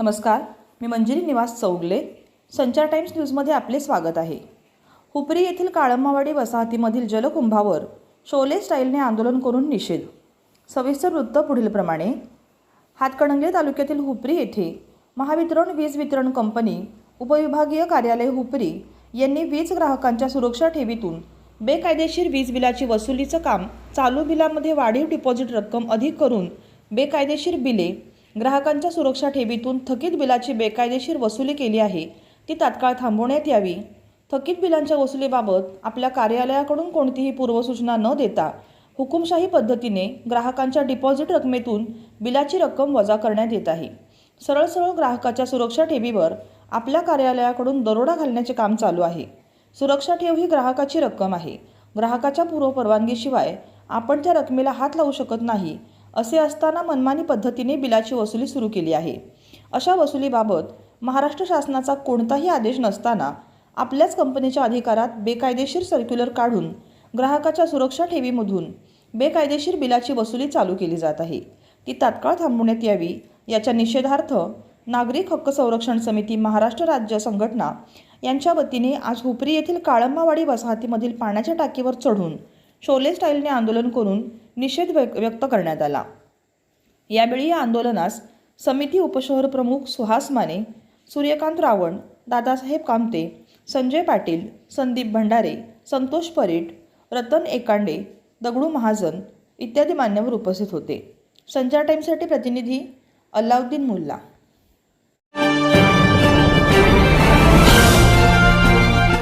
नमस्कार मी मंजिरी निवास चौगले संचार टाइम्स न्यूजमध्ये आपले स्वागत आहे. हुपरी येथील काळंबावाडी वसाहतीमधील जलकुंभावर शोले स्टाईलने आंदोलन करून निषेध. सविस्तर वृत्त पुढीलप्रमाणे हातकणंगले तालुक्यातील हुपरी येथे महावितरण वीज वितरण कंपनी उपविभागीय कार्यालय हुपरी यांनी वीज ग्राहकांच्या सुरक्षा ठेवीतून बेकायदेशीर वीज बिलाची वसुलीचं काम चालू बिलामध्ये वाढीव डिपॉझिट रक्कम अधिक करून बेकायदेशीर बिले ग्राहकांच्या सुरक्षा ठेवीतून थकीत बिलाची बेकायदेशीर वसुली केली आहे. ती तात्काळ थांबवण्यात यावी. थकीत बिलांच्या वसुलीबाबत आपल्या कार्यालयाकडून कोणतीही पूर्वसूचना न देता हुकुमशाही पद्धतीने ग्राहकांच्या डिपॉझिट रकमेतून बिलाची रक्कम वजा करण्यात येत आहे. सरळ सरळ ग्राहकाच्या सुरक्षा ठेवीवर आपल्या कार्यालयाकडून दरोडा घालण्याचे काम चालू आहे. सुरक्षा ठेव ही ग्राहकाची रक्कम आहे. ग्राहकाच्या पूर्व परवानगीशिवाय आपण त्या रकमेला हात लावू शकत नाही असे असताना मनमानी पद्धतीने बिलाची वसुली सुरू केली आहे. अशा वसुलीबाबत महाराष्ट्र शासनाचा कोणताही आदेश नसताना आपल्याच कंपनीच्या अधिकारात बेकायदेशीर सर्क्युलर काढून ग्राहकाच्या सुरक्षा ठेवीमधून बेकायदेशीर बिलाची वसुली चालू केली जात आहे. ती तात्काळ थांबवण्यात यावी याच्या निषेधार्थ नागरिक हक्क संरक्षण समिती महाराष्ट्र राज्य संघटना यांच्या वतीने आज हुपरी येथील काळंबावाडी वसाहतीमधील पाण्याच्या टाकीवर चढून शोले स्टाईलने आंदोलन करून निषेध व्यक्त करण्यात आला. यावेळी या आंदोलनास समिती उपशहर प्रमुख सुहास माने सूर्यकांत रावण दादासाहेब कामते संजय पाटील संदीप भंडारे संतोष परीट रतन एकांडे दगडू महाजन इत्यादी मान्यवर उपस्थित होते. संचार टाईमसाठी प्रतिनिधी अल्लाउद्दीन मुल्ला.